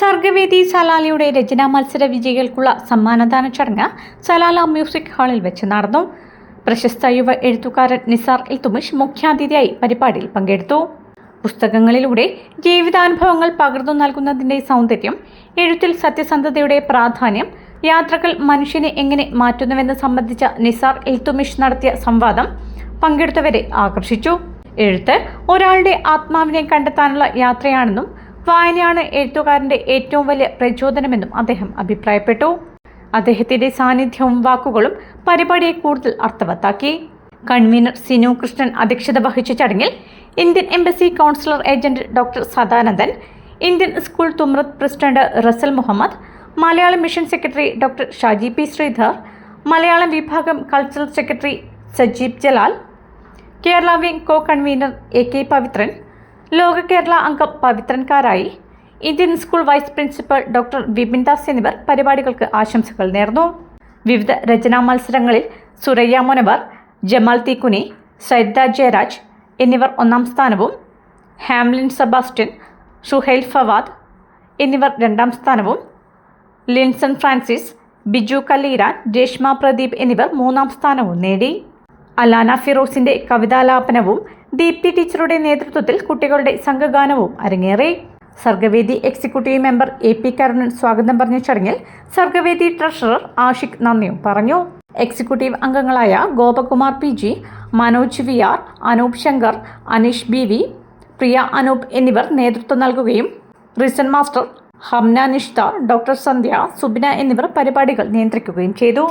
സർഗവേദി സലാലയുടെ രചനാ മത്സര വിജയികൾക്കുള്ള സമ്മാനദാന ചടങ്ങ് സലാല മ്യൂസിക് ഹാളിൽ വെച്ച് നടന്നു. പ്രശസ്ത യുവ എഴുത്തുകാരൻ നിസാർ ഇൽത്തുമിഷ് മുഖ്യാതിഥിയായി പരിപാടിയിൽ പങ്കെടുത്തു. പുസ്തകങ്ങളിലൂടെ ജീവിതാനുഭവങ്ങൾ പകർന്നു നൽകുന്നതിന്റെ സൗന്ദര്യം എഴുത്തിൽ സത്യസന്ധതയുടെ പ്രാധാന്യം യാത്രകൾ മനുഷ്യനെ എങ്ങനെ മാറ്റുന്നുവെന്ന് സംബന്ധിച്ച നിസാർ ഇൽത്തുമിഷ് നടത്തിയ സംവാദം പങ്കെടുത്തവരെ ആകർഷിച്ചു. എഴുത്ത് ഒരാളുടെ ആത്മാവിനെ കണ്ടെത്താനുള്ള യാത്രയാണെന്നും വായനയാണ് എഴുത്തുകാരന്റെ ഏറ്റവും വലിയ പ്രചോദനമെന്നും അദ്ദേഹം അഭിപ്രായപ്പെട്ടു. അദ്ദേഹത്തിന്റെ സാന്നിധ്യവും വാക്കുകളും പരിപാടിയെ കൂടുതൽ അർത്ഥവത്താക്കി. കൺവീനർ സിനു കൃഷ്ണൻ അധ്യക്ഷത വഹിച്ച ചടങ്ങിൽ Indian embassy councillor agent doctor Sadanandan Indian school Thumrait president Rasal Muhammad Malayalam mission secretary doctor Shaji P Sreedhar Malayalam വിഭാഗം cultural secretary Sajeeb Jalal Kerala wing co convenor A K Pavithran ലോക കേരള അംഗം പവിത്രൻകാരായി. Indian school vice principal doctor Vipin Das എന്നിവർ പരിപാടികൾക്ക് ആശംസകൾ നേർന്നു. വിവിധ രചനാ മത്സരങ്ങളിൽ സുരയ്യ മുനവർ ജമാൽ തീക്കുനി സൈദ ജയരാജ് എന്നിവർ ഒന്നാം സ്ഥാനവും ഹാംലിൻ സെബാസ്റ്റ്യൻ ഷുഹൈൽ ഫവാദ് എന്നിവർ രണ്ടാം സ്ഥാനവും ലിൻസൺ ഫ്രാൻസിസ് ബിജു കല്ലീരാൻ രേഷ്മ പ്രദീപ് എന്നിവർ മൂന്നാം സ്ഥാനവും നേടി. അലാന ഫിറോസിന്റെ കവിതാലാപനവും ദീപ്തി ടീച്ചറുടെ നേതൃത്വത്തിൽ കുട്ടികളുടെ സംഘഗാനവും അരങ്ങേറി. Sargavedi executive member A P Karunan സ്വാഗതം പറഞ്ഞ ചടങ്ങിൽ സർഗവേദി ട്രഷറർ ആഷിഖ് നന്ദിയും പറഞ്ഞു. എക്സിക്യൂട്ടീവ് അംഗങ്ങളായ Gopakumar P G Manoj V R Anoop Shankar Aneesh B V Priya Anoop എന്നിവർ നേതൃത്വം നൽകുകയും റിസൺ മാസ്റ്റർ ഹംന നിഷ്ത ഡോക്ടർ സന്ധ്യ സുബിന എന്നിവർ പരിപാടികൾ നിയന്ത്രിക്കുകയും ചെയ്തു.